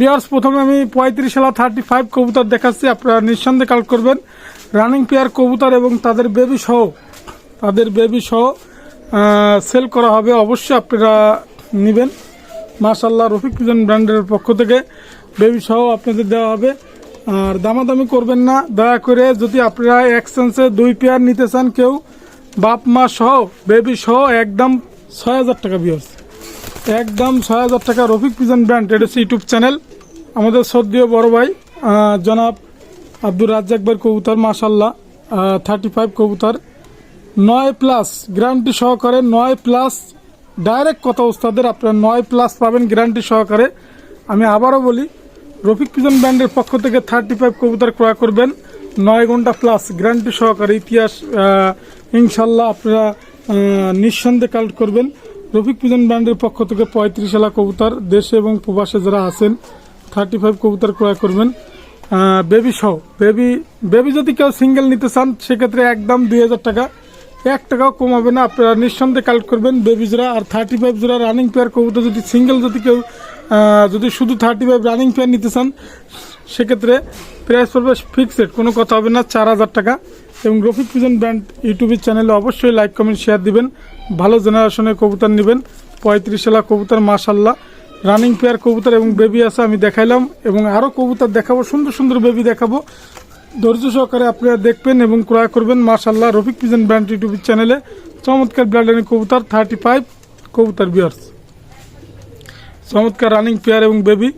বিয়ার্স, প্রথমে আমি পঁয়ত্রিশ সালা থার্টি ফাইভ কবুতর দেখাচ্ছি, আপনারা নিঃসন্দেহে কালেক্ট করবেন। রানিং পেয়ার কবুতর এবং তাদের বেবি সহ, তাদের বেবি সহ সেল করা হবে। অবশ্যই আপনারা নেবেন। মাশাল্লাহ রফিক পিজন ব্র্যান্ডের পক্ষ থেকে বেবি সহ আপনাদের দেওয়া হবে। আর দামাদামি করবেন না। দয়া করে যদি আপনারা এক্সচেঞ্জে দুই পেয়ার নিতে চান কেউ, বাপ, মা সহ বেবি সহ, একদম ছয় হাজার টাকা বিয়ার্স একদম ছয় হাজার টাকা রফিক পিজন ব্র্যান্ড, এটা হচ্ছে ইউটিউব চ্যানেল। আমাদের সদ্যীয় বড় ভাই জনাব আব্দুর রাজ্জাক ভাইয়ের কবুতর মাশাল্লাহ থার্টি ফাইভ কবুতর। নয় প্লাস গ্যারান্টি সহকারে নয় প্লাস ডাইরেক্ট কথা ওস্তাদের, আপনারা নয় প্লাস পাবেন গ্যারান্টি সহকারে। আমি আবারও বলি, রফিক পিজন ব্র্যান্ডের পক্ষ থেকে থার্টি ফাইভ কবুতর ক্রয় করবেন, নয় ঘণ্টা প্লাস গ্যারান্টি সহকারে ইতিহাস ইনশাল্লাহ আপনারা নিঃসন্দেহে কালেক্ট করবেন। রফিক পিজন ব্র্যান্ডের পক্ষ থেকে পঁয়ত্রিশ এলা কবুতর দেশে এবং প্রবাসে যারা আছেন থার্টি ফাইভ কবুতর ক্রয় করবেন। বেবি সহ বেবি বেবি যদি কেউ সিঙ্গেল নিতে চান, সেক্ষেত্রে একদম দুই হাজার টাকা। এক টাকাও কমাবে না, আপনারা নিঃসন্দেহে কালেক্ট করবেন বেবি জোড়া আর থার্টি ফাইভ জোড়া রানিং পেয়ার কবুতর যদি সিঙ্গেল যদি কেউ যদি শুধু থার্টি ফাইভ রানিং পেয়ার নিতে চান, সেক্ষেত্রে প্রাইস পড়বে ফিক্সড কোনো কথা হবে না, চার হাজার টাকা। এবং রফিক পিজন ব্র্যান্ড ইউটিউবের চ্যানেলে অবশ্যই লাইক কমেন্ট শেয়ার দিবেন। ভালো জেনারেশনের কবুতর নেবেন। পঁয়ত্রিশ সালা কবুতর মাশাল্লাহ রানিং পেয়ার কবুতর এবং বেবি আছে, আমি দেখাইলাম। এবং আরও কবুতর দেখাবো, সুন্দর সুন্দর বেবি দেখাবো। ধৈর্য সহকারে আপনারা দেখবেন এবং ক্রয় করবেন মাশাল্লাহ রফিক পিজন ব্র্যান্ড ইউটিউব চ্যানেলে চমৎকার ব্লাডের কবুতর থার্টি ফাইভ কবুতর বিয়ার্স চমৎকার রানিং পেয়ার এবং বেবি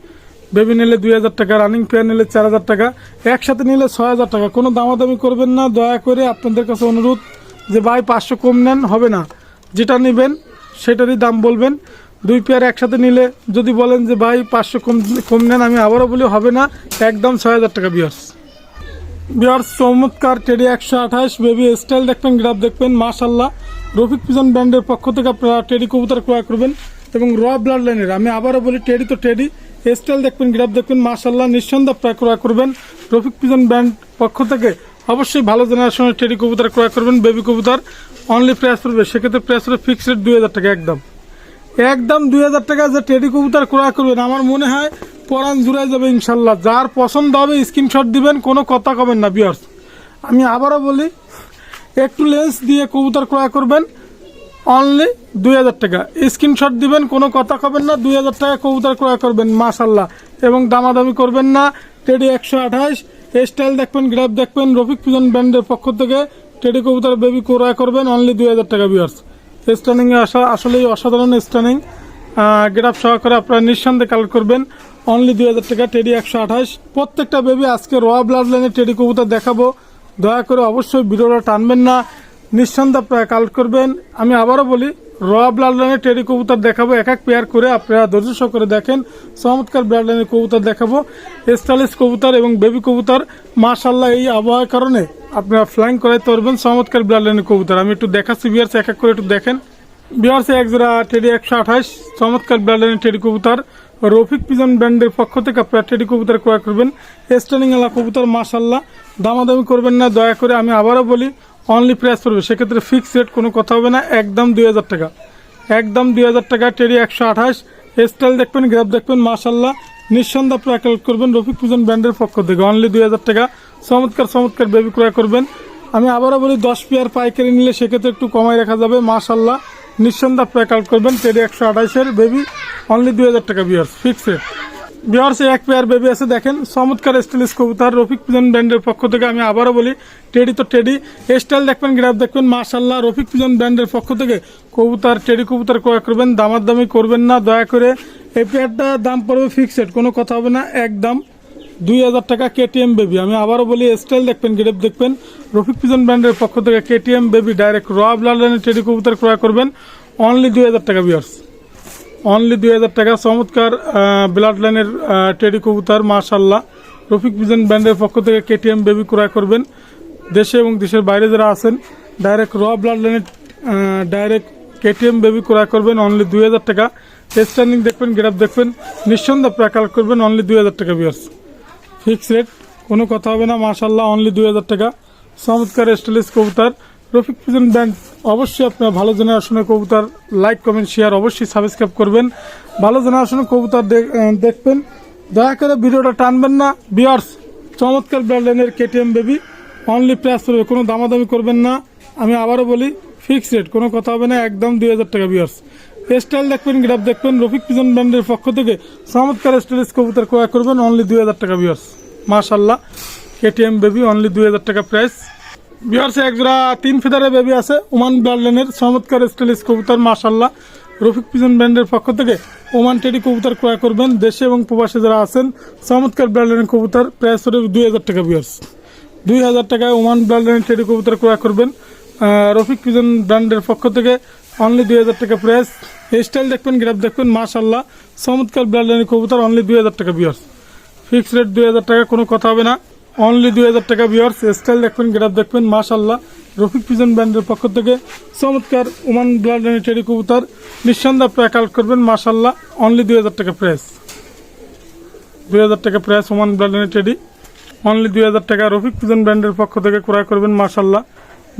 বেবি নিলে দুই হাজার টাকা রানিং পেয়ার নিলে চার হাজার টাকা। একসাথে নিলে ছয় হাজার টাকা। কোনো দামাদামি করবেন না। দয়া করে আপনাদের কাছে অনুরোধ যে, ভাই, পাঁচশো কম নেন, হবে না। যেটা নেবেন, সেটারই দাম বলবেন। দুই পেয়ার একসাথে নিলে যদি বলেন যে, ভাই, পাঁচশো কম কম নেন, আমি আবারও বলি, হবে না। একদম ছয় হাজার টাকা বিয়ার্স বিহার চমৎকার টেডি একশো আঠাশ বেবি স্টাইল দেখবেন গ্রাফ দেখবেন মাশাল্লাহ রফিক পিজন ব্র্যান্ডের পক্ষ থেকে আপনারা টেডি কবুতর ক্রয় করবেন এবং র ব্লাড লাইনের আমি আবারও বলি টেডি তো টেডি স্টাইল দেখবেন গ্রাফ দেখবেন মাশাল্লাহ নিঃসন্দেহ ক্রয় করবেন। রফিক পিজন ব্র্যান্ড পক্ষ থেকে অবশ্যই ভালো জেনারেশনের টেডি কবুতর ক্রয় করবেন, বেবি কবুতর অনলি প্রাইস পড়বে। সেক্ষেত্রে প্রাইস পড়বে ফিক্সড দুই হাজার টাকা একদম। একদম দুই হাজার টাকা যে টেডি কবুতর ক্রয় করবেন, আমার মনে হয় পরান জুড়াই যাবে ইনশাল্লাহ। যার পছন্দ হবে স্ক্রিনশট দিবেন, কোনো কথা কবেন না বিয়ার্স আমি আবারও বলি, একটু লেন্স দিয়ে কবুতর ক্রয় করবেন অনলি দুই হাজার টাকা। স্ক্রিনশট দিবেন, কোনো কথা কবেন না, দুই হাজার টাকা কবুতর ক্রয় করবেন, মাশাল্লাহ। এবং দামাদামি করবেন না, টেডি একশো আঠাশ স্টাইল দেখবেন গ্রাফ দেখবেন রফিক পিজন ব্র্যান্ডের পক্ষ থেকে টেডি কবুতর বেবি ক্রয় করবেন অনলি দুই হাজার টাকা বিয়ার্স স্টানিং এ আসা, আসলেই অসাধারণ স্টানিং গ্রাফ সহকারে আপনারা নিঃসন্দেহে কালেক্ট করবেন অনলি দুই হাজার টাকা টেডি একশো আঠাশ। প্রত্যেকটা বেবি আজকে র ব্লাড লাইনে টেডি কবুতর দেখাবো। দয়া করে অবশ্যই ভিডিওটা টানবেন না। নিঃসন্দেহে আপনারা কালেক্ট করবেন। আমি আবারও বলি র ব্লাড লাইনে টেডি কবুতর দেখাবো। এক এক পেয়ার করে আপনারা ধৈর্য সহকারে দেখেন। চমৎকার ব্লাড লাইনের কবুতর দেখাবো। স্টাইলিশ কবুতর এবং বেবি কবুতর। মাশাল্লাহ এই আবহাওয়ার কারণে আপনারা ফ্লাইং করাইতে পারবেন চমৎকার ব্লাড লাইনের কবুতর। আমি একটু দেখাচ্ছি বিয়ার্স এক এক করে একটু দেখেন। বিহারসে এক জোড়া টেডি একশো আঠাশ, চমৎকার ব্র্যান্ডের টেডি কবুতর। রফিক পিজন ব্র্যান্ডের পক্ষ থেকে আপনারা টেডি কবুতর ক্রয় করবেন। স্টার্নিং কবুতর মাশাল্লাহ দামাদামি করবেন না, দয়া করে আমি আবারও বলি অনলি প্রাইস পড়বে। সেক্ষেত্রে ফিক্স রেট কোনো কথা হবে না, একদম দুই হাজার টাকা। একদম দুই হাজার টাকা টেডি একশো আঠাশ। স্টাইল দেখবেন গ্রাফ দেখবেন, মাশাল্লাহ। নিঃসন্দেহ আপনারা কালেক্ট করবেন, রফিক পিজন ব্র্যান্ডের পক্ষ থেকে। অনলি দুই হাজার টাকা। চমৎকার চমৎকার বেবি ক্রয় করবেন। আমি আবারও বলি, দশ পেয়ার পাইকারি নিলে সেক্ষেত্রে একটু কমাই রাখা যাবে, মাশাল্লাহ। নিঃসন্দেহ আপনারা কালেক্ট করবেন টেডি একশো আঠাশের বেবি অনলি দুই হাজার টাকা বিয়ার্স ফিক্সড বিহার্সে এক পেয়ার বেবি আছে, দেখেন। চমৎকার স্টাইলিশ কবুতর, রফিক পিজন ব্র্যান্ডের পক্ষ থেকে আমি আবারও বলি টেডি তো টেডি স্টাইল দেখবেন গ্রাফ দেখবেন মাশাল্লাহ রফিক পিজন ব্র্যান্ডের পক্ষ থেকে কবুতর টেডি কবুতর ক্রয় করবেন দামার দামি করবেন না, দয়া করে এই পেয়ারটা দাম পড়বে ফিক্সড কোনো কথা হবে না, একদম দুই হাজার টাকা কেটিএম বেবি আমি আবারও বলি স্টাইল দেখবেন গ্রেপ দেখবেন, রফিক পিজন ব্র্যান্ডের পক্ষ থেকে কেটিএম বেবি ডাইরেক্ট র ব্লাডের টেডি কবুতর ক্রয় করবেন অনলি দুই হাজার টাকা বিয়ার্স অনলি দুই হাজার টাকা। চমৎকার ব্লাড লাইনের টেডি কবুতর মাশাল্লাহ রফিক পিজন ব্র্যান্ডের পক্ষ থেকে কেটিএম বেবি ক্রয় করবেন। দেশে এবং দেশের বাইরে যারা আছেন ডাইরেক্ট র ব্লাড লাইনের ডাইরেক্ট কেটিএম বেবি ক্রয় করবেন। অনলি দুই হাজার টাকা। স্ট্যান্ডিং দেখবেন গ্রাফ দেখবেন। নিঃসন্দেহে আপনারা কালেক্ট করবেন। অনলি দুই হাজার টাকা বিয়ার্স ফিক্স রেট কোনো কথা হবে না মাশাল্লাহ অনলি দুই হাজার টাকা। চমৎকার স্টাইলিশ কবুতর। রফিক পিজন ব্যাংক অবশ্যই আপনার ভালো জেনারেশনের কবুতার লাইক কমেন্ট শেয়ার অবশ্যই সাবস্ক্রাইব করবেন। ভালো জেনারেশনের কবুতর দেখ- আহ, দেখবেন। দয়া করে ভিডিওটা টানবেন না। বিয়ার্স চমৎকার ব্র্যান্ডের কেটিএম বেবি অনলি প্রাইস করবে কোনো দামাদামি করবেন না। আমি আবারও বলি ফিক্সড রেট কোনো কথা হবে না একদম দুই হাজার টাকা বিয়ার্স স্টাইল দেখবেন গ্রাফ দেখবেন রফিক পিজন ব্র্যান্ডের পক্ষ থেকে চমৎকার স্টাইলিশ কবুতর ক্রয় করবেন অনলি দুই হাজার টাকা বিয়ার্স মাশাল্লাহ কেটিএম বেবি অনলি দুই হাজার টাকা প্রাইস বিয়ার্স একজোড়া তিন ফিদারের বেবি আছে ওমান ব্র্যান্ডের চমৎকার স্টাইলিশ কবুতর মাশাল্লাহ রফিক পিজন ব্র্যান্ডের পক্ষ থেকে ওমান টেডি কবুতর ক্রয় করবেন। দেশে এবং প্রবাসে যারা আছেন, চমৎকার ব্র্যান্ডের কবুতর প্রাইস হচ্ছে দুই হাজার টাকা বিয়ার্স দুই হাজার টাকায় ওমান ব্র্যান্ডের টেডি কবুতর ক্রয় করবেন। রফিক পিজন ব্র্যান্ডের পক্ষ থেকে অনলি দুই হাজার টাকা প্রাইস স্টাইল দেখবেন গ্রাফ দেখবেন মাশাল্লাহ চমৎকার ব্র্যান্ডের কবুতর অনলি দুই হাজার টাকা বিয়ার্স ফিক্স রেট দুই হাজার টাকা, কোনো কথা হবে না। অনলি দুই হাজার টাকা বিয়ার্স স্টাইল দেখবেন গ্রাফ দেখবেন মাশাল্লাহ রফিক পিজন ব্র্যান্ডের পক্ষ থেকে চমৎকার ওমান ব্র্যান্ডের টেডি কবুতর। নিঃসন্দেহে আপনারা কালেক্ট করবেন মাশাল্লাহ অনলি দুই হাজার টাকা প্রাইস দুই হাজার টাকা প্রাইস ওমান ব্র্যান্ডের টেডি অনলি দুই হাজার টাকা রফিক পিজন ব্র্যান্ডের পক্ষ থেকে ক্রয় করবেন মাশাল্লাহ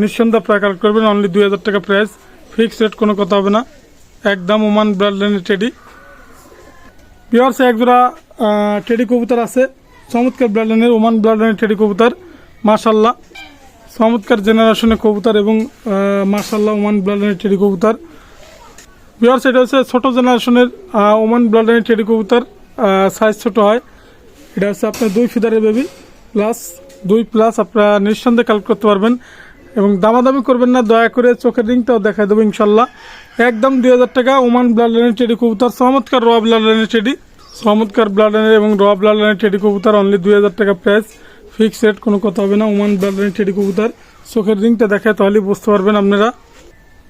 নিঃসন্দেহে আপনারা কালেক্ট করবেন অনলি দুই হাজার টাকা প্রাইস ফিক্সড রেট কোনো কথা হবে না। একদম ওমান ব্র্যান্ডের টেডি পিওরসে একজোড়া টেডি কবুতর আছে। চমৎকার ব্লাডলাইনের, ওমান ব্লাডলাইনের টেডি কবুতর মাশাল্লাহ চমৎকার জেনারেশনের কবুতর এবং মাশাল্লাহ ওমান ব্লাডলাইনের টেডি কবুতর। পিওরস এটা হচ্ছে ছোটো জেনারেশনের ওমান ব্লাডলাইনের টেডি কবুতর সাইজ ছোট হয়। এটা হচ্ছে আপনার দুই ফিদারের বেবি প্লাস দুই প্লাস আপনারা নিঃসন্দেহে কালেক্ট করতে পারবেন। এবং দামাদামি করবেন না, দয়া করে চোখের রিংটাও দেখাই দেবো ইনশাল্লাহ একদম দুই হাজার টাকা ওমান ব্লাড লাইনের টেডি কবুতর, চমৎকার র ব্লাড লাইনের টেডি। চমৎকার ব্লাড লাইনের এবং র ব্লাড লাইনের টেডি কবুতর অনলি দুই হাজার টাকা প্রাইস ফিক্স রেট কোনো কথা হবে না ওমান ব্লাড লাইনের টেডি কবুতর। চোখের রিংটা দেখায় তাহলেই বুঝতে পারবেন আপনারা।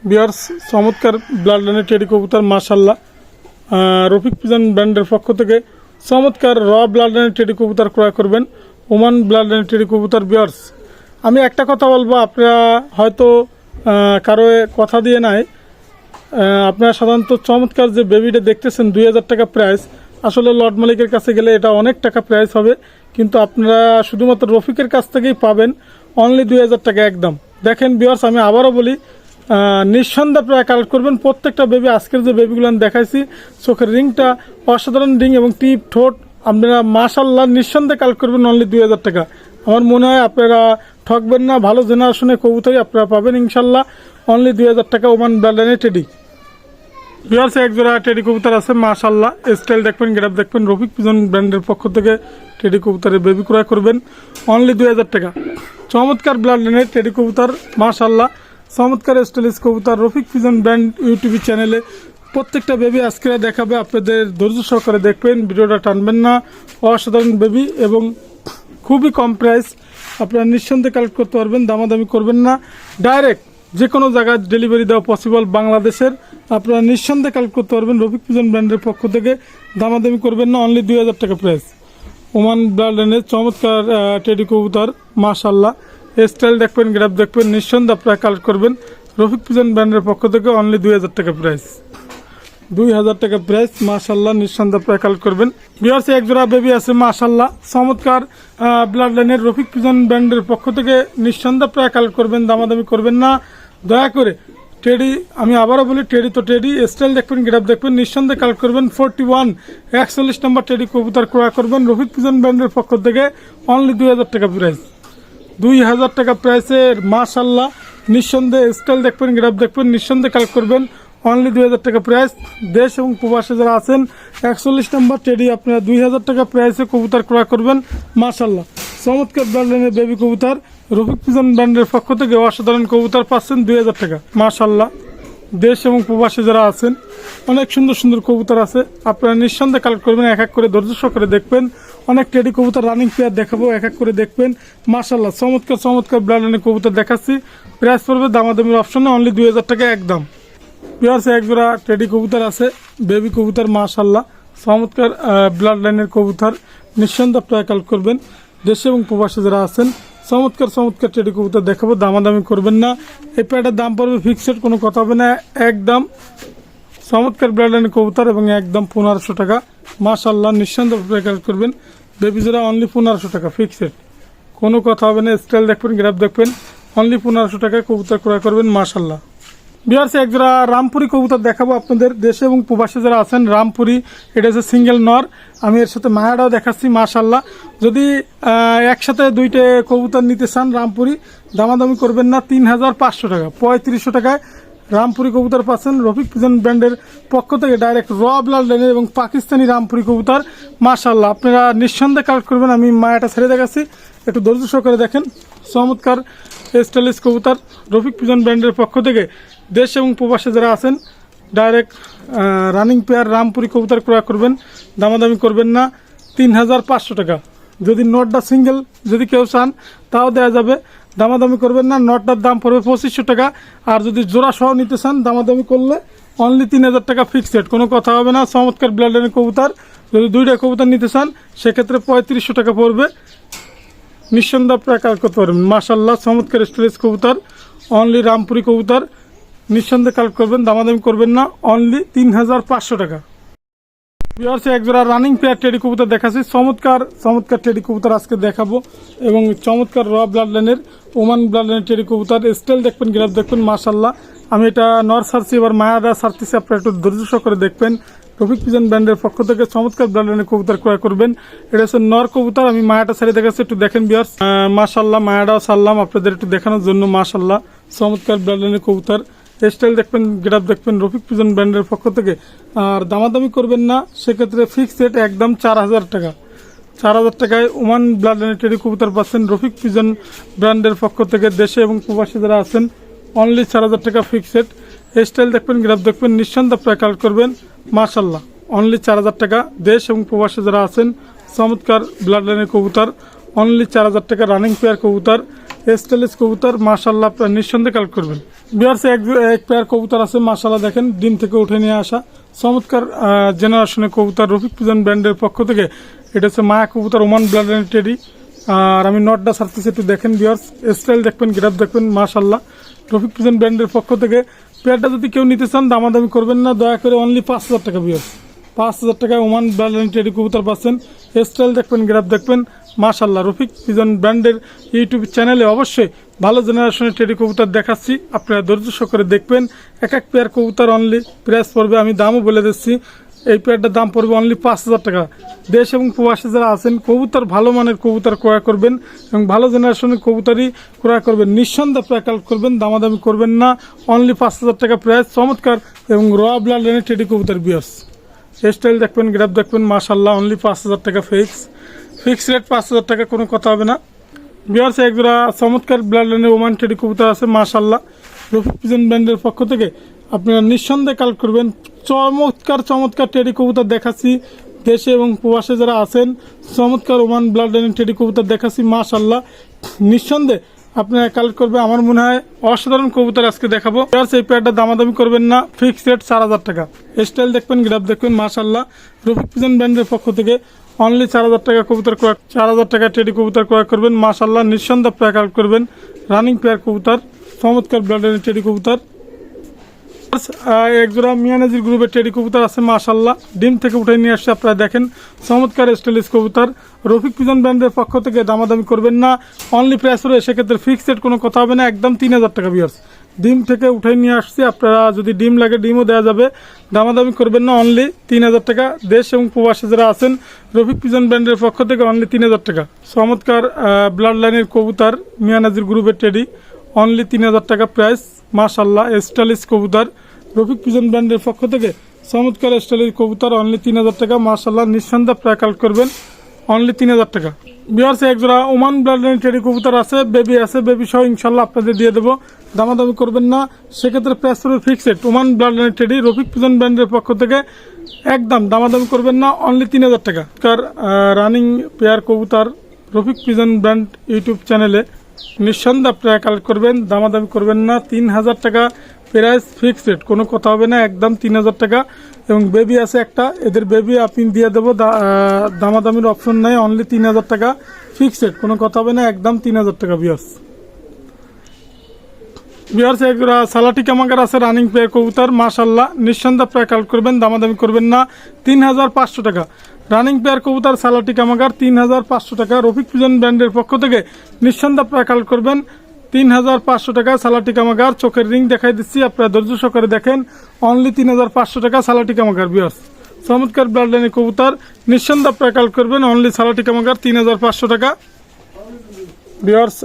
বিয়ার্স চমৎকার ব্লাড লাইনের টেডি কবুতর মাশাল্লাহ রফিক পিজান ব্র্যান্ডের পক্ষ থেকে চমৎকার র ব্লাড লাইনের টেডি কবুতর ক্রয় করবেন। ওমান ব্লাড লাইনের টেডি কবুতর বিয়ার্স আমি একটা কথা বলব, আপনারা হয়তো কারও কথা দিয়ে নাই। আপনারা সাধারণত চমৎকার যে বেবিটা দেখতেছেন, দুই হাজার টাকা প্রাইস আসলে লর্ড মালিকের কাছে গেলে এটা অনেক টাকা প্রাইস হবে, কিন্তু আপনারা শুধুমাত্র রফিকের কাছ থেকেই পাবেন অনলি দুই হাজার টাকা একদম। দেখেন বিয়ার্স আমি আবারও বলি নিঃসন্দেহে আপনারা কালেক্ট করবেন। প্রত্যেকটা বেবি আজকের যে বেবিগুলো আমি দেখাইছি, চোখের রিংটা অসাধারণ রিং এবং টিপ ঠোঁট, আপনারা মাশাল্লাহ নিঃসন্দেহে কালেক্ট করবেন অনলি দুই হাজার টাকা। আমার মনে হয় আপনারা ঠকবেন না, ভালো জেনারেশনের কবুতরই আপনারা পাবেন ইনশাল্লাহ অনলি দুই হাজার টাকা ওমান ব্র্যান্ডের টেডি বিহার এক জোড়া টেডি কবুতর আছে মাশাল্লাহ স্টাইল দেখবেন গ্রাফ দেখবেন, রফিক পিজন ব্র্যান্ডের পক্ষ থেকে টেডি কবুতরের বেবি ক্রয় করবেন। অনলি দুই হাজার টাকা। চমৎকার ব্র্যান্ডের টেডি কবুতর মাশাল্লাহ চমৎকার স্টাইলিশ কবুতর রফিক পিজন ব্র্যান্ড ইউটিউব চ্যানেলে প্রত্যেকটা বেবি আজকে দেখাবে, আপনাদের ধৈর্য সহকারে দেখবেন, ভিডিওটা টানবেন না। অসাধারণ বেবি এবং খুবই কম প্রাইস আপনারা নিঃসন্দেহে কালেক্ট করতে পারবেন, দামাদামি করবেন না। ডাইরেক্ট যে কোনো জায়গায় ডেলিভারি দেওয়া পসিবল বাংলাদেশের, আপনারা নিঃসন্দেহে কালেক্ট করতে পারবেন রফিক পিজন ব্র্যান্ডের পক্ষ থেকে। দামাদামি করবেন না অনলি দুই হাজার টাকা প্রাইস ওমান ব্র্যান্ডের চমৎকার টেডি কবুতর মাশাল্লাহ স্টাইল দেখবেন গ্রাফ দেখবেন, নিঃসন্দেহে আপনারা কালেক্ট করবেন। রফিক পিজন ব্র্যান্ডের পক্ষ থেকে অনলি দুই হাজার টাকা প্রাইস দুই হাজার টাকা প্রাইস মাশাল্লাহ নিঃসন্দেহে আপনারা কালেক্ট করবেন। বিহার্সে এক জোড়া বেবি আছে মাশাল্লাহ চমৎকার ব্লাড লাইনের রফিক পিজন ব্র্যান্ডের পক্ষ থেকে নিঃসন্দেহে আপনারা কালেক্ট করবেন, দামাদামি করবেন না। দয়া করে টেডি আমি আবারও বলি টেডি তো টেডি স্টাইল দেখবেন গ্রাফ দেখবেন, নিঃসন্দেহে কালেক্ট করবেন। ফোরটি ওয়ান একচল্লিশ নম্বর টেডি কবুতর ক্রয় করবেন, রফিক পিজন ব্র্যান্ডের পক্ষ থেকে অনলি দুই হাজার টাকা প্রাইস দুই হাজার টাকা প্রাইসের মাশাল্লাহ নিঃসন্দেহে স্টাইল দেখবেন গ্রাফ দেখবেন, নিঃসন্দেহে কালেক্ট করবেন। অনলি দুই হাজার টাকা প্রাইস দেশ এবং প্রবাসে যারা আছেন, একচল্লিশ নম্বর টেডি আপনারা দুই হাজার টাকা প্রাইসে কবুতর ক্রয় করবেন মাশাল্লাহ চমৎকার ব্র্যান্ডের বেবি কবুতর। রফিক পিজন ব্র্যান্ডের পক্ষ থেকে অসাধারণ কবুতর পাচ্ছেন দুই হাজার টাকা। মাশাল্লাহ দেশ এবং প্রবাসে যারা আছেন, অনেক সুন্দর সুন্দর কবুতর আছে। আপনারা নিঃসন্দেহে কালেক্ট করবেন, এক এক করে ধৈর্য সহকারে দেখবেন। অনেক টেডি কবুতর রানিং প্লেয়ার দেখাবো, এক এক করে দেখবেন। মাশাল্লাহ চমৎকার চমৎকার ব্র্যান্ডের কবুতর দেখাচ্ছি। প্রাইস পড়বে দামাদামির অপশনে অনলি দুই হাজার টাকা একদম। পিয়ার্স এক জোড়া টেডি কবুতর আছে, বেবি কবুতর মাশাল্লাহ চমৎকার ব্লাড লাইনের কবুতর। নিঃসন্দেহে আপনারা কালেক্ট করবেন। দেশে এবং প্রবাসে যারা আছেন, চমৎকার চমৎকার টেডি কবুতর দেখাবো, দামাদামি করবেন না। এই প্যাডের দাম পড়বে ফিক্সড কোনো কথা হবে না। একদম চমৎকার ব্লাড লাইনের কবুতর এবং একদম পনেরোশো টাকা। মাশাল্লাহ নিঃসন্দেহে আপনারা কালেক্ট করবেন। বেবি জোড়া অনলি পনেরোশো টাকা ফিক্সড কোনো কথা হবে না স্টাইল দেখবেন গ্রাফ দেখবেন। অনলি পনেরোশো টাকায় কবুতর ক্রয় করবেন মাশাল্লাহ বিহার এক জোড়া রামপুরি কবুতর দেখাবো আপনাদের দেশে এবং প্রবাসে যারা আছেন, রামপুরি, এটা হচ্ছে সিঙ্গেল নর। আমি এর সাথে মায়াটাও দেখাচ্ছি মাশাল্লাহ যদি একসাথে দুইটে কবুতর নিতে চান রামপুরি, দামাদামি করবেন না তিন হাজার পাঁচশো টাকা, পঁয়ত্রিশশো টাকায় রামপুরি কবুতর পাচ্ছেন রফিক পিজন ব্র্যান্ডের পক্ষ থেকে ডাইরেক্ট র ব্লাড লাইনের এবং পাকিস্তানি রামপুরি কবুতর। মাশাল্লাহ আপনারা নিঃসন্দেহে কালেক্ট করবেন, আমি মায়াটা ছেড়ে দেখাচ্ছি। একটু ধৈর্য সহকারে দেখেন, চমৎকার স্টাইলিশ কবুতর রফিক পিজন ব্র্যান্ডের পক্ষ থেকে। দেশ এবং প্রবাসে যারা আছেন ডাইরেক্ট রানিং পেয়ার রামপুরি কবুতর ক্রয় করবেন, দামাদামি করবেন না তিন হাজার পাঁচশো টাকা। যদি নটটা সিঙ্গেল যদি কেউ চান, তাও দেওয়া যাবে। দামাদামি করবেন না, নটটার দাম পড়বে পঁচিশশো টাকা। আর যদি জোড়া সহ নিতে চান, দামাদামি করলে অনলি তিন হাজার টাকা ফিক্সড কোনো কথা হবে না, চমৎকার ব্লাডের কবুতর। যদি দুইটা কবুতর নিতে চান, সেক্ষেত্রে পঁয়ত্রিশশো টাকা পড়বে। নিঃসন্দেহে কাজ করতে পারবেন। মাশাল্লাহ চমৎকার স্টোরেজ কবুতর। অনলি রামপুরি কবুতর। নিঃসন্দেহে কালেক্ট করবেন, দামাদামি করবেন না অনলি তিন হাজার পাঁচশো টাকা। বিহার এক রানিং পেয়ার টেডি কবুতর দেখাচ্ছি। চমৎকার চমৎকার টেডি কবুতর আজকে দেখাবো। এবং চমৎকার র ব্লাড লাইনের ওমান ব্লাড লাইনের টেডি কবুতর স্টাইল দেখবেন গ্রাফ দেখবেন মাশাল্লাহ আমি এটা নর সারছি, এবার মায়াদা সারতেছি, আপনারা একটু ধৈর্য সহকারে দেখবেন। রফিক পিজন ব্র্যান্ডের পক্ষ থেকে চমৎকার ব্লাড লাইনের কবুতর ক্রয় করবেন। এটা হচ্ছে নর কবুতর, আমি মায়াটা সারি দেখাচ্ছি, একটু দেখেন বিহার মাশাল্লাহ মায়াটাও সারলাম, আপনাদের একটু দেখানোর জন্য মাশাল্লাহ চমৎকার ব্লাড লাইনের কবুতর। স্টাইল দেখবেন গেটআপ দেখবেন, রফিক পিজন ব্র্যান্ডের পক্ষ থেকে। আর দামাদামি করবেন না, সেক্ষেত্রে ফিক্স রেট একদম চার হাজার টাকা। চার হাজার টাকায় ওমান ব্লাড টেরি কবুতর পাচ্ছেন রফিক পিজন ব্র্যান্ডের পক্ষ থেকে। দেশে এবং প্রবাসী যারা আছেন অনলি চার হাজার টাকা ফিক্স রেট স্টাইল দেখবেন, গ্রাফ দেখবেন, নিঃসন্দেহে আপনারা কালেক্ট করবেন মার্শাল্লাহ অনলি চার হাজার টাকা। দেশ এবং প্রবাসী যারা আছেন, চমৎকার ব্লাড লাইনের কবুতর অনলি চার হাজার টাকা রানিং পেয়ার কবুতর। স্টাইলিশ কবুতর মাশাল্লাহ আপনারা নিঃসন্দেহে কালেক্ট করবেন। বিহার এক এক পেয়ার কবুতর আছে মাশাল্লাহ দেখেন ডিম থেকে উঠে নিয়ে আসা। চমৎকার জেনারেশনের কবুতর, রফিক পিজন ব্র্যান্ডের পক্ষ থেকে। এটা হচ্ছে মায়া কবুতর, ওমান ব্লাড টেডি আর আমি নটটা সারতেছি একটু দেখেন বিয়ার্স স্টাইল দেখবেন গ্রাফ দেখবেন মাশাল্লাহ রফিক পিজন ব্র্যান্ডের পক্ষ থেকে। পেয়ারটা যদি কেউ নিতে চান, দামাদামি করবেন না, দয়া করে অনলি পাঁচ হাজার টাকা বিয়ার্স পাঁচ হাজার টাকায় ওমান ব্র্যান্ড টেডি কবুতর পাচ্ছেন। স্টাইল দেখবেন গ্রাফ দেখবেন। মাশাল্লাহ রফিক পিজন ব্র্যান্ডের ইউটিউব চ্যানেলে অবশ্যই ভালো জেনারেশনের টেডি কবুতর দেখাচ্ছি। আপনারা ধৈর্য সহকারে দেখবেন। এক এক পেয়ার কবুতর অনলি প্রাইস পড়বে, আমি দামও বলে দিচ্ছি। এই পেয়ারটার দাম পড়বে অনলি পাঁচ হাজার টাকা। দেশ এবং প্রবাসী যারা আছেন, কবুতর, ভালো মানের কবুতর ক্রয় করবেন এবং ভালো জেনারেশনের কবুতরই ক্রয় করবেন। নিঃসন্দেহে প্রায় কালেক্ট করবেন, দামাদামি করবেন না। অনলি পাঁচ হাজার টাকা প্রাইস চমৎকার এবং র ব্লাড টেডি কবুতর বিয়স স্টাইল দেখবেন গ্রাফ দেখবেন মাশাল্লাহ অনলি পাঁচ হাজার টাকা ফিক্স ফিক্স রেট পাঁচ হাজার টাকা কোনো কথা হবে না। বিহার এক জোড়া চমৎকার ব্লাড লাইনের ওমান টেডি কবুতর আছে মাশাল্লাহ রফিক ব্র্যান্ডের পক্ষ থেকে আপনারা নিঃসন্দেহে কালেক্ট করবেন। চমৎকার চমৎকার টেডি কবুতর দেখাচ্ছি। দেশে এবং প্রবাসে যারা আছেন, চমৎকার ওমান ব্লাড লাইনের টেডি কবুতর দেখাচ্ছি মাশাল্লাহ নিঃসন্দেহে আপনারা কালেক্ট করবে আমার মনে হয় অসাধারণ কবুতর আজকে দেখাবো। সেই পেয়ারটা দামাদামি করবেন না। ফিক্স রেট চার হাজার টাকা। স্টাইল দেখবেন গ্রাফ দেখবেন মাশাল্লাহ রফিক পিজন ব্র্যান্ডের পক্ষ থেকে অনলি চার হাজার টাকা কবুতর ক্রয় চার হাজার টাকা টেডি কবুতর ক্রয় করবেন। মাশাল্লাহ নিঃসন্দেহে প্রায় কালেক্ট করবেন। রানিং পেয়ার কবুতর চমৎকার ব্লাডের টেডি কবুতর। আহ, এক জোড়া মিয়ানাজির গ্রুপের টেডি কবুতর আছে মাশাল্লাহ ডিম থেকে উঠে নিয়ে আসছে আপনারা দেখেন। চমৎকার স্টাইলিশ কবুতর। রফিক পিজন ব্র্যান্ডের পক্ষ থেকে দামাদামি করবেন না। অনলি প্রাইস রয়েছে সেক্ষেত্রে ফিক্সড কোনো কথা হবে না। একদম তিন হাজার টাকা বিয়ার্স ডিম থেকে উঠে নিয়ে আসছি। আপনারা যদি ডিম লাগে ডিমও দেওয়া যাবে। দামাদামি করবেন না অনলি তিন হাজার টাকা। দেশ এবং প্রবাসী যারা আছেন, রফিক পিজন ব্র্যান্ডের পক্ষ থেকে অনলি তিন হাজার টাকা। চমৎকার ব্লাড লাইনের কবুতর মিয়ানাজির গ্রুপের টেডি অনলি তিন হাজার টাকা প্রাইস মাশাল্লাহ স্টাইলিশ কবুতার। রফিক পিজন ব্র্যান্ডের পক্ষ থেকে চমৎকার স্টাইলিশ কবুতার অনলি তিন হাজার টাকা। মাশাল্লাহ নিঃসন্দেহে প্রায় কালেক্ট করবেন। অনলি তিন হাজার টাকা। বিহারসে একজোড়া ওমান ব্লাড লাইন টেরি কবুতর আছে বেবি আছে বেবি সহ ইনশাল্লাহ আপনাদের দিয়ে দেবো। দামাদামি করবেন না। সেক্ষেত্রে প্রাইস হবে fixed Oman blood line teddy Rafiq pigeon ব্র্যান্ডের পক্ষ থেকে একদম দামাদামি করবেন না অনলি তিন হাজার টাকা। কার রানিং পেয়ার কবুতার রফিক পিজন ব্র্যান্ড ইউটিউব চ্যানেলে নিঃসন্দেহে আপনারা কালেক্ট করবেন, দামাদামি করবেন না, তিন হাজার টাকা প্রাইস ফিক্সড কোনো কথা হবে না, একদম তিন হাজার টাকা। এবং বেবি আছে একটা, এদের বেবি আপনি দিয়ে দেবো দামাদামির অপশন নাই অনলি তিন হাজার টাকা ফিক্সড কোনো কথা হবে না, একদম তিন হাজার টাকা বিয়ার্স বিহার এগুলা সালাটি কামাগার আছে রানিং পেয়ার কবুতর মাশাল্লাহ নিঃসন্দেহে প্রায় কালেক্ট করবেন, দামাদামি করবেন না। তিন হাজার পাঁচশো টাকা। রানিং পেয়ার কবুতর, সালাটি কামাগার তিন হাজার পাঁচশো টাকা। রফিক পিজন ব্র্যান্ডের পক্ষ থেকে নিঃসন্দেহে প্রায় কালেক্ট করবেন তিন হাজার পাঁচশো টাকা সালাটি কামাগার চোখের রিং দেখাই দিচ্ছি, আপনারা ধৈর্য সহকারে দেখেন। অনলি তিন হাজার পাঁচশো টাকা সালাটি কামাগার বিয়ার্স চমৎকার ব্লাড লাইনের কবুতর। নিঃসন্দেহ আপনারা কাল করবেন অনলি সালাটি কামাগার তিন হাজার পাঁচশো টাকা। বিয়ার্স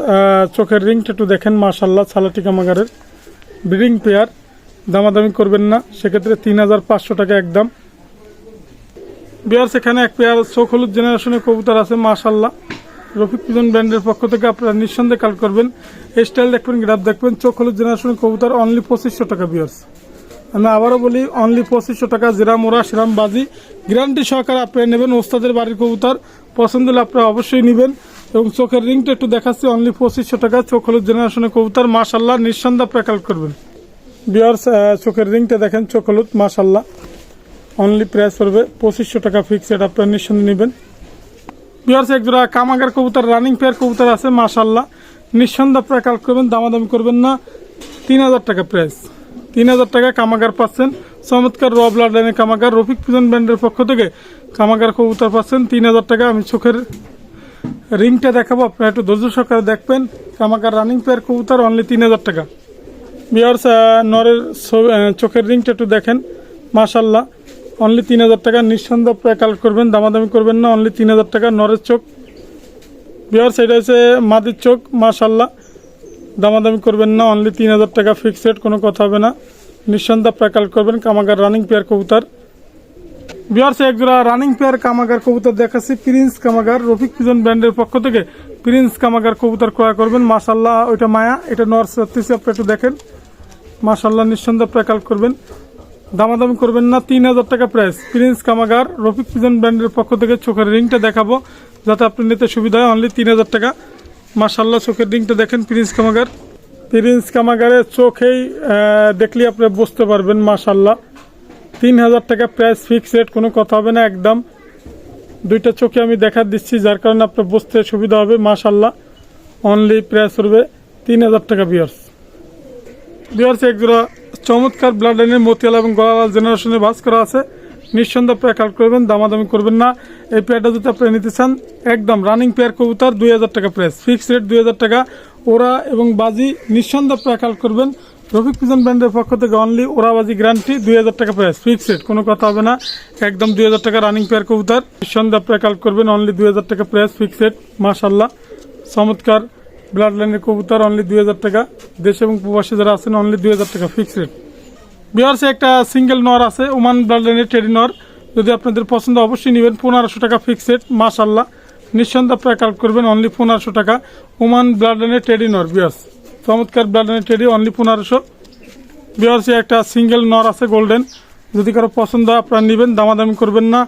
চোখের রিংটা একটু দেখেন মার্শাল্লাহ সালাটি কামাগারের ব্রিডিং পেয়ার দামাদামি করবেন না, সেক্ষেত্রে তিন হাজার পাঁচশো টাকা একদম। বিয়ার্স এখানে এক পেয়ার চোখ হলুদ জেনারেশনের কবুতর আছে মাশাল্লাহ রফিক পিজন ব্র্যান্ডের পক্ষ থেকে আপনারা নিঃসন্দেহে কাল করবেন। স্টাইল দেখবেন গ্রাফ দেখবেন, চোখ হলুদ জেনারেশনের কবুতর অনলি পঁচিশশো টাকা বিয়ার্স আমি আবারও বলি অনলি পঁচিশশো টাকা, জিরা ওরা সিরাম বাজি গ্যারান্টি সহকারে আপনারা নেবেন, ওস্তাদের বাড়ির কবুতর। পছন্দ হলে আপনারা অবশ্যই নেবেন। এবং চোখের রিংটা একটু দেখাচ্ছি অনলি পঁচিশশো টাকা, চোখ হলুদ জেনারেশনের কবুতর মাশাল্লাহ নিঃসন্দেহে আপনারা কাল করবেন বিয়ার্স চোখের রিংটা দেখেন, চোখ হলুদ মাশাল্লাহ অনলি প্রাইস পড়বে পঁচিশশো টাকা ফিক্সড আপনার নিঃসন্দেহে নেবেন। বিহার এক জোড়া কামাগার কবুতর রানিং পেয়ার কবুতর আছে মাশাল্লাহ নিঃসন্দেহে আপনারা কাল করবেন, দামাদামি করবেন না। তিন হাজার টাকা প্রাইস তিন হাজার টাকা কামাগার পাচ্ছেন। চমৎকার র লাইনের কামাগার। রফিক পিজন ব্র্যান্ডের পক্ষ থেকে কামাগার কবুতর পাচ্ছেন। তিন হাজার টাকা আমি চোখের রিংটা দেখাবো, আপনারা একটু ধৈর্য সহকারে দেখবেন। কামাগার রানিং পেয়ার কবুতর অনলি তিন হাজার টাকা। বিয়ার্স নরের চোখের রিংটা একটু দেখেন। মাশাল্লাহ অনলি তিন হাজার টাকা। নিঃসন্দেহ প্রায় কালেক্ট করবেন, দামাদামি করবেন না অনলি তিন হাজার টাকা নরের চোখ। বিয়ার্স এটা হচ্ছে মাদির চোখ মাশাল্লাহ দামাদামি করবেন না অনলি তিন হাজার টাকা ফিক্সড কোনো কথা হবে না। নিঃসন্দেহ প্রায় কালেক্ট করবেন কামাগার রানিং পেয়ার কবুতর। বিয়ার্স একজোড়া রানিং পেয়ার কামাগার কবুতর দেখাচ্ছি। প্রিন্স কামাগার, রফিক পিজন ব্র্যান্ডের পক্ষ থেকে প্রিন্স কামাগার কবুতর ক্রয় করবেন। মাশাল্লাহ ওইটা মায়া, এটা নর ছত্রিশ, আপনি একটু দেখেন। মাশাল্লাহ নিঃসন্দেহ প্রায় করবেন। দামাদামি করবেন না, তিন হাজার টাকা প্রাইস প্রিন্স কামাগার, রফিক পিজন ব্র্যান্ডের পক্ষ থেকে চোখের রিংটা দেখাবো, যাতে আপনি নিতে সুবিধা হয়। অনলি তিন হাজার টাকা। মাশাল্লাহ চোখের রিংটা দেখেন প্রিন্স কামাগার। প্রিন্স কামাগারের চোখেই দেখলে আপনি বুঝতে পারবেন মাশাল্লাহ তিন হাজার টাকা প্রাইস ফিক্স রেট কোনো কথা হবে না, একদম। দুইটা চোখে আমি দেখা দিচ্ছি, যার কারণে আপনার বুঝতে সুবিধা হবে মাশাল্লাহ অনলি প্রাইস পড়বে তিন হাজার টাকা বিয়ার্স বিয়ার্স একজোড়া চমৎকার ব্লাড লাইনের মতিয়াল এবং গলালাল জেনারেশনে ভাস করা আছে। নিঃসন্দেহ পেয়ার কাল করবেন, দামাদামি করবেন না। এই পেয়ারটা যদি আপনি নিতে চান, একদম রানিং পেয়ার কবুতর দুই হাজার টাকা প্রাইস ফিক্স রেট দুই হাজার টাকা, ওরা এবং বাজি, নিঃসন্দেহ পেয়ার কাল করবেন। রফিক পিজন ব্র্যান্ডের পক্ষ থেকে অনলি ওরাবাজি গ্যারান্টি দুই হাজার টাকা প্রাইস ফিক্স রেট কোনো কথা হবে না। একদম দুই হাজার টাকা রানিং পেয়ার কবুতার। নিঃসন্দেহ পেয়ার কাল করবেন অনলি দুই হাজার টাকা প্রাইস ফিক্স রেট মাশাল্লাহ চমৎকার ব্লাড লাইনের কবুতার অনলি দুই হাজার টাকা। দেশ এবং প্রবাসী যারা আছেন অনলি দুই হাজার টাকা ফিক্স রেট বিহারসে একটা সিঙ্গেল নর আছে ওমান ব্লাড লাইনের টেডি নর। যদি আপনাদের পছন্দ, অবশ্যই নেবেন, পনেরোশো টাকা ফিক্স রেট মাশাল্লাহ নিঃসন্দেহ আপনারা কালেক্ট করবেন অনলি পনেরোশো টাকা। ওমান ব্লাড লাইনের টেডি নর বিয়ার্স চমৎকার ব্লাড লাইনের টেডি অনলি পনেরোশো। বিহারসে একটা সিঙ্গেল নর আছে গোল্ডেন যদি কারও পছন্দ হয়, আপনারা নেবেন, দামাদামি করবেন না।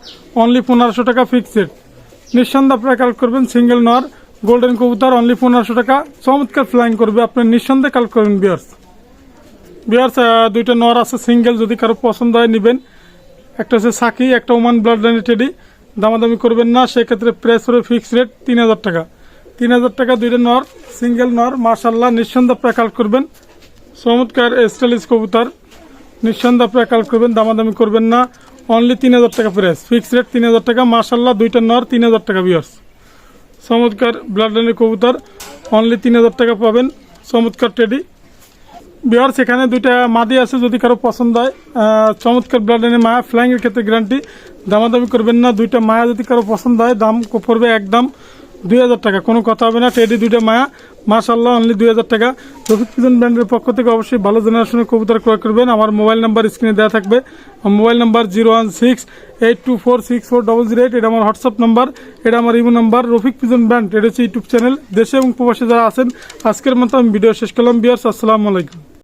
অনলি পনেরোশো টাকা ফিক্সড নিঃসন্দেহে আপনারা কালেক্ট করবেন সিঙ্গেল নর গোল্ডেন কবুতর অনলি পনেরোশো টাকা। চমৎকার ফ্লাইং করবে আপনার নিঃসন্দেহে কালেক্ট করবেন, বিয়ার্স। বিয়ার্স দুইটা নর আছে সিঙ্গেল যদি কারও পছন্দ হয়, নেবেন। একটা হচ্ছে সাকি, একটা ওমান ব্লাড লাইনের টেডি দামাদামি করবেন না, সেক্ষেত্রে প্রেস হবে ফিক্স রেট তিন হাজার টাকা। তিন হাজার টাকা দুইটা নর সিঙ্গেল নর মার্শাল্লাহ নিঃসন্দেহ কালেক্ট করবেন। চমৎকার স্টাইলিশ কবুতর, নিঃসন্দেহে কালেক্ট করবেন, দামাদামি করবেন না। অনলি তিন হাজার টাকা প্রাইস ফিক্স রেট তিন হাজার টাকা মার্শাল্লাহ দুইটা নর, তিন হাজার টাকা বিয়ার্স চমৎকার ব্লাড লাইনের কবুতর অনলি তিন হাজার টাকা পাবেন। চমৎকার টেডি বিহার সেখানে দুইটা মাদি আছে, যদি কারও পছন্দ হয়। চমৎকার ব্লাড লাইনের মায়া ফ্লাইংয়ের ক্ষেত্রে গ্যারান্টি দামাদামি করবেন না, দুইটা মায়া যদি কারও পছন্দ হয়, দাম পড়বে একদম দুই হাজার টাকা। কোনো কথা হবে না টেডি দুইটা মায়া। মাশাল্লাহ অনলি দুই হাজার টাকা। রফিক পিজন ব্র্যান্ডের পক্ষ থেকে অবশ্যই ভালো জেনারেশনের কবুতর ক্রয় করবেন। আমার মোবাইল নাম্বার স্ক্রিনে দেওয়া থাকবে। Mobile number zero one six eight two four six four double zero eight এটা আমার হোয়াটসঅ্যাপ নাম্বার, এটা আমার Imo number. Rafiq pigeon brand, এটা হচ্ছে ইউটিউব চ্যানেল। দেশে এবং প্রবাসে যারা আছেন, আজকের মতো আমি ভিডিও শেষ করলাম। বিয়ার্স, আসসালামু আলাইকুম।